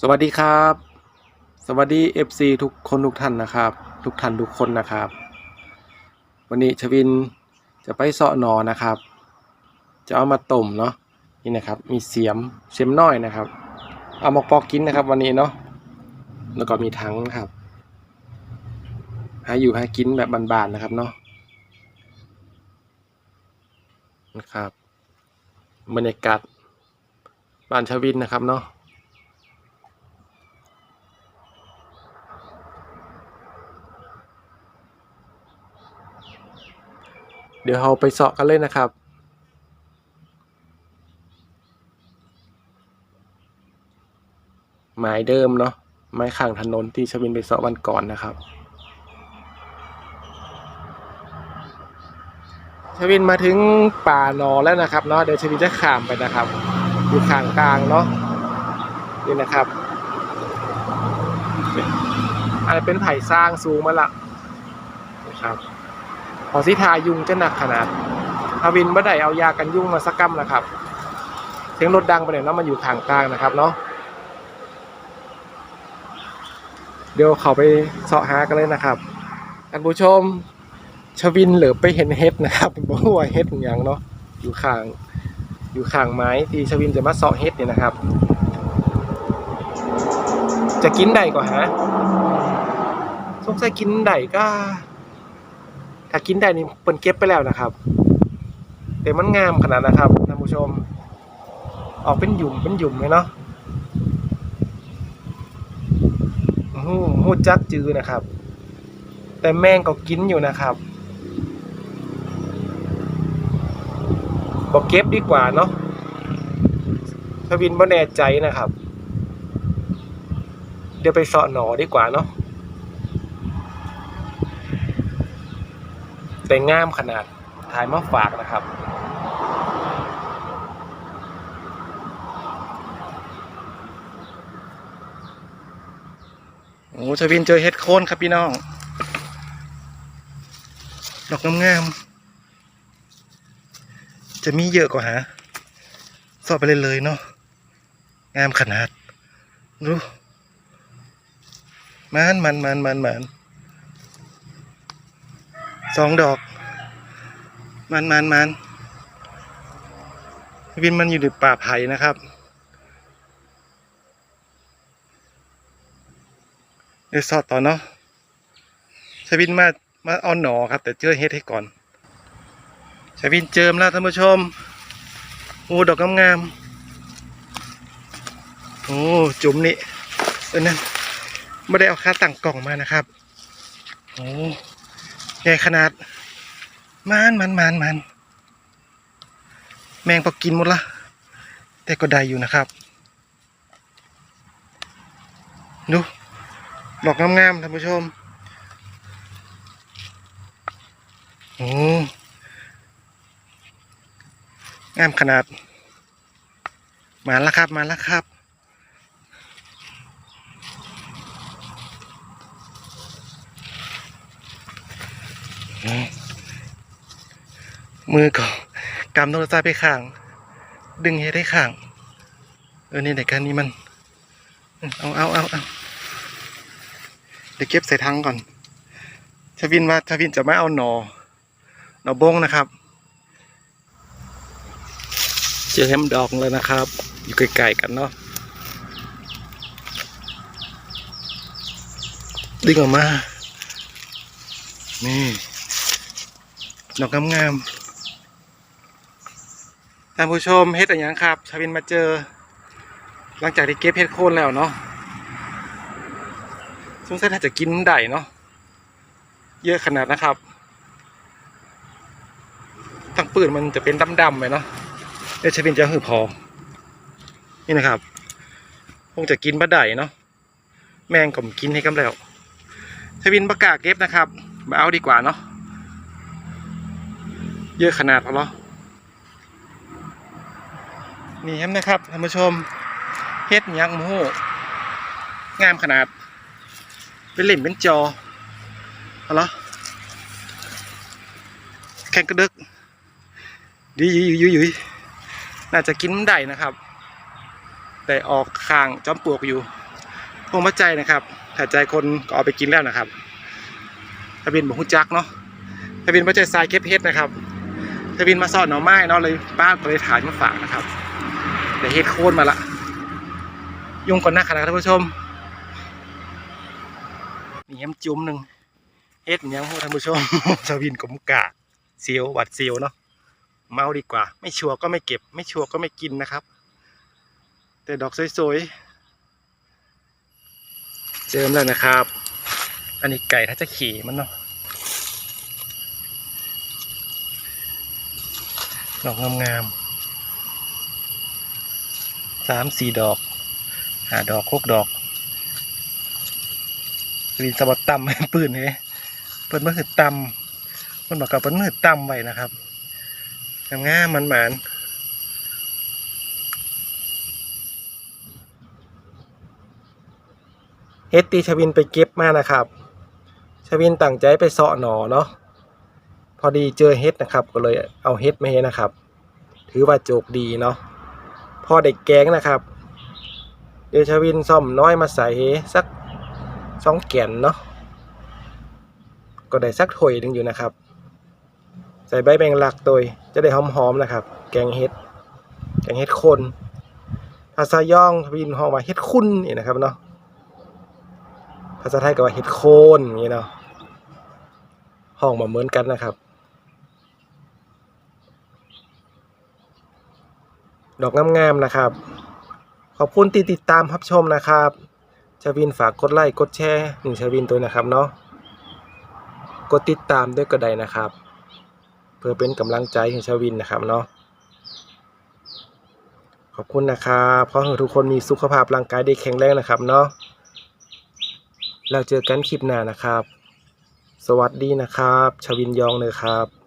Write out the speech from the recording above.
สวัสดีครับ สวัสดี FC ทุกคนทุกท่านนะครับ ทุกท่านทุกคนนะครับ วันนี้ชวินจะไปเสาะหนอนะครับ จะเอามาต้มเนาะนี่นะครับมีเสียมเสียมน้อยนะครับ เอามาปอกกินนะครับ วันนี้เนาะแล้วก็มีทั้งครับหาอยู่หากินแบบบานๆนะครับเนาะนะครับบรรยากาศบ้านชวินนะครับเนาะ เดี๋ยวเราไปเสาะกันเลยนะครับ หมายเดิมเนาะไม้ข้างถนนที่ชวินไปเสาะวันก่อนนะครับชวินมาถึงป่าหนอแล้วนะครับเนาะเดี๋ยวชวินจะข้ามไปนะครับอยู่ข้างกลางเนาะนี่นะครับอันเป็นไผ่สร้างสูงมาละนะครับ อสิทายุงจะหนักขนาดทวินบ่ได้เอายากันยุงมาสักกัมนะครับเสียงรถดังไปหน่อยเนาะมันอยู่ทางกลางนะครับเนาะเดี๋ยวเขาไปเสาะหากันเลยนะครับท่านผู้ชมชวินเหลือไปเห็นเฮ็ดนะครับบอกว่าเฮ็ดอย่างเนาะอยู่ข้าง อยู่ข้างไม้ที่ชวินจะมาเสาะเฮ็ดเนี่ยนะครับ จะกินได้ก่อนฮะสงสัยกินได้ก็ ถ้ากินได้นี่เปิ่นเก็บไปแล้วนะครับ แต่มันงามขนาดนะครับท่านผู้ชม ออกเป็นหยุ่มเป็นหยุ่มเลยเนาะโอ้โหหูจักจือนะครับ แต่แมงก็กินอยู่นะครับบอกเก็บดีกว่าเนาะทวินบ่แน่ใจนะครับ เดี๋ยวไปสาะหนอดีกว่าเนาะ แต่งามขนาดถ่ายมาฝากนะครับ โอ้ชวินเจอเห็ดโคนครับพี่น้อง ดอกงามๆจะมีเยอะกว่าหา สอบไปเลยเลยเนาะ งามขนาดดูมันมันมันมันมัน สองดอก มันมันมันวินมันอยู่ในป่าไผ่นะครับเดี๋ยวสอดต่อเนาะชวินมา มาเอาหนอครับ แต่เจอเฮ็ดให้ก่อนชวินเจิมแล้วท่านผู้ชม โอ้ดอกงามๆโอ้ จุ่มนี่เออนั่นไม่ได้เอาค่าตั้งกล่องมานะครับ โอ้ ใหญ่ขนาดมันมันมันมันแมงปอกินหมดละ แต่ก็ได้อยู่นะครับ ดูดอกงามๆท่านผู้ชมโอ้งามขนาด มาแล้วครับ มาแล้วครับ มือก็กำโทรศัพท์ไปข้าง ดึงให้ได้ข้าง เออนี่ในการนี้มัน เอาเอาเอาเอาเดี๋ยวเก็บใส่ถังก่อนชวินว่าชวินจะไม่เอาหนอ หนอบงนะครับ เจอแฮมดอกเลยนะครับ อยู่ไกลๆกันเนาะดึงออกมา นี่ ดอกงามๆ ท่านผู้ชมเฮ็ดอะไรยังครับ ชาวินมาเจอ หลังจากที่เก็บเฮ็ดโคนแล้วเนาะสงสัยถ้าจะกินได้เนาะเยอะขนาดนะครับทั้งปืนมันจะเป็นดำๆไปเนาะเดี๋ยวชาวินจะหือพอ นี่นะครับ คงจะกินบ่ได้เนาะแมงก็มกินให้กำแล้วชาวินประกาศเก็บนะครับมาเอาดีกว่าเนาะเยอะขนาดพอเห นี่ครับนะครับท่านผู้ชมเฮ็ดหยังโมโหงามขนาด เป็นเหล่มเป็นจอพอเหรอแข่งกระดึกดียุยยุยยุยน่าจะกินได้นะครับ แต่ออกข้างจอมปลวกอยู่พงว่าใจนะครับถ้าใจคนก็เอาไปกินแล้วนะครับทะเบินบอกฮุจักเนาะทะเบินว่าใจทรายเก็บเฮ็ดนะครับทะเบินมาซ่อนหน่อไม้เนาะเลยป้าก็เลยถ่ายมาฝากนะครับ แต่เฮ็ดโค่นมาละยุ่งก่อนหน้าขนาดท่านผู้ชมนี่ย้ำจุ้มหนึ่งเฮ็ดยังพวกท่านผู้ชมชาวินกลมกะเซียวหวัดเซียวเนาะเมาดีกว่า ไม่ชัวร์ก็ไม่เก็บ ไม่ชัวร์ก็ไม่กินนะครับ แต่ดอกสวยๆ เจิมแล้วนะครับ อันนี้ไก่ถ้าจะขี่มันเนาะดอกงามๆ สามสี่ดอกหาดอกโคกดอกวินสะบัดต่ำปืนเลยเปิดมือหืดต่ำมันบอกกับเปิดมือหืดต่ำไว้นะครับงามๆมันหมานเฮ็ดตีชวินไปเก็บมานะครับ ชวินตั้งใจไปเสาะหนอเนาะพอดีเจอเฮ็ดนะครับ ก็เลยเอาเฮ็ดมาให้นะครับ ถือว่าโจกดีเนาะ พอได้แกงนะครับ เดชวินซ่อมน้อยมาใส่สักสองแกนเนาะก็ได้สักถ้วยหนึ่งอยู่นะครับ ใส่ใบแมงลักโดยจะได้หอมๆนะครับ แกงเฮ็ดแกงเฮ็ดคนภาษาย่องวินห้องว่าเฮ็ดคุณนี่นะครับเนาะภาษาไทยก็ว่าเห็ดโคนอย่างนี้เนาะห้องมาเหมือนกันนะครับ ดอกงามๆนะครับ ขอบคุณที่ติดตามรับชมนะครับชาวินฝากกดไลค์กดแชร์หนึ่งชาวินตัวนะครับเนาะกดติดตามด้วยก็ได้นะครับ เพื่อเป็นกำลังใจให้ชาวินนะครับเนาะขอบคุณนะครับขอให้ทุกคนมีสุขภาพร่างกายได้แข็งแรงนะครับเนาะเราเจอกันคลิปหน้านะครับ สวัสดีนะครับ ชวินยองเลยครับ